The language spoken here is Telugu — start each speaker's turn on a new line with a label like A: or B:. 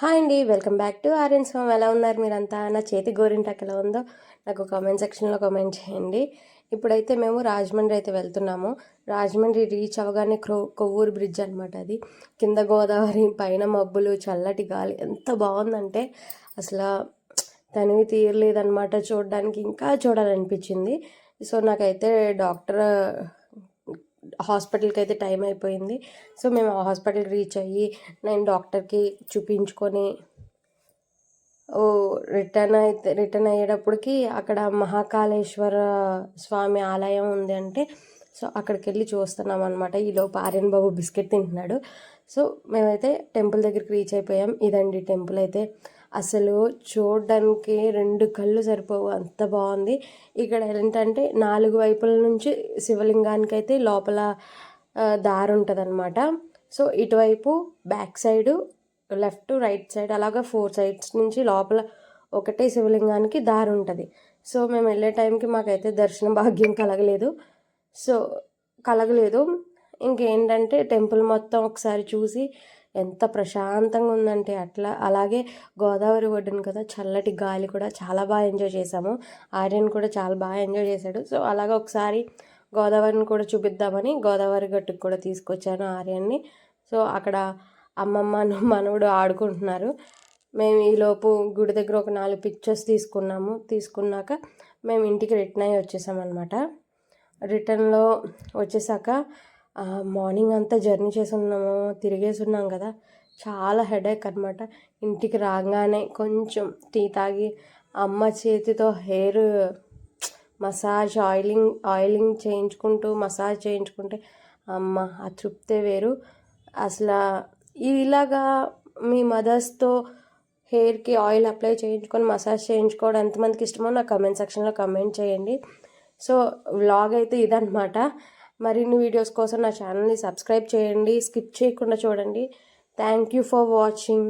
A: హాయ్ అండి welcome back to orange home ఎలా ఉన్నారు మీరంతా? నా చేతి గోరింటాక్ ఎలా ఉందో నాకు కామెంట్ సెక్షన్లో కామెంట్ చేయండి. ఇప్పుడైతే మేము రాజమండ్రి అయితే వెళ్తున్నాము. రాజమండ్రి రీచ్ అవ్వగానే క్రో కొవ్వూరు బ్రిడ్జ్ అనమాట అది. కింద గోదావరి పైన మబ్బులు చల్లటి గాలి. ఎంత బాగుందంటే అసలు తనివి తీరలేదనమాట చూడడానికి. ఇంకా చూడాలనిపించింది. సో నాకైతే డాక్టర్ హాస్పిటల్కి అయితే టైం అయిపోయింది. సో మేము హాస్పిటల్కి రీచ్ అయ్యి నేను డాక్టర్కి చూపించుకొని ఓ రిటర్న్ అయితే రిటర్న్ అయ్యేటప్పటికి అక్కడ మహాకాళేశ్వర స్వామి ఆలయం ఉంది అంటే సో అక్కడికి వెళ్ళి చూస్తున్నాం అనమాట ఈలోపు ఆర్యన్ బాబు బిస్కెట్ తింటున్నాడు. సో మేమైతే టెంపుల్ దగ్గరికి రీచ్ అయిపోయాం. ఇదండి టెంపుల్ అయితే. అసలు చూడడానికి రెండు కళ్ళు సరిపోవు. అంత బాగుంది. ఇక్కడ ఏంటంటే నాలుగు వైపుల నుంచి శివలింగానికి అయితే లోపల దారి ఉంటుంది అనమాట సో ఇటువైపు back side left right side అలాగా ఫోర్ సైడ్స్ నుంచి లోపల ఒకటే శివలింగానికి దారి ఉంటుంది. సో మేము వెళ్ళే టైంకి మాకైతే దర్శన భాగ్యం కలగలేదు. సో కలగలేదు. ఇంకేంటంటే టెంపుల్ మొత్తం ఒకసారి చూసి ఎంత ప్రశాంతంగా ఉందంటే అట్లా. అలాగే గోదావరి ఒడ్డున కదా చల్లటి గాలి కూడా చాలా బాగా ఎంజాయ్ చేసాము ఆర్యన్ కూడా చాలా బాగా ఎంజాయ్ చేశాడు. సో అలాగే ఒకసారి గోదావరిని కూడా చూపిద్దామని గోదావరి గట్టుకు కూడా తీసుకొచ్చాను ఆర్యన్ని. సో అక్కడ అమ్మమ్మ మనవుడు ఆడుకుంటున్నారు. మేము ఈలోపు గుడి దగ్గర ఒక నాలుగు పిక్చర్స్ తీసుకున్నాము. తీసుకున్నాక మేము ఇంటికి రిటర్న్ అయ్యి వచ్చేసామన్నమాట. రిటర్న్లో వచ్చేసాక మార్నింగ్ అంతా జర్నీ చేసి ఉన్నాము తిరిగేసి ఉన్నాం కదా. చాలా హెడేక్ అనమాట ఇంటికి రాగానే కొంచెం టీ తాగి అమ్మ చేతితో హెయిర్ మసాజ్ ఆయిలింగ్ ఆయిలింగ్ చేయించుకుంటూ మసాజ్ చేయించుకుంటే అమ్మ ఆ తృప్తే వేరు. అసలు ఇలాగా మీ మదర్స్తో హెయిర్కి ఆయిల్ అప్లై చేయించుకొని మసాజ్ చేయించుకోవడం ఎంతమందికి ఇష్టమో నాకు కమెంట్ సెక్షన్లో కమెంట్ చేయండి. సో వ్లాగ్ అయితే ఇదనమాట మరిన్ని వీడియోస్ కోసం నా ఛానల్ని సబ్స్క్రైబ్ చేయండి స్కిప్ చేయకుండా చూడండి. Thank you for watching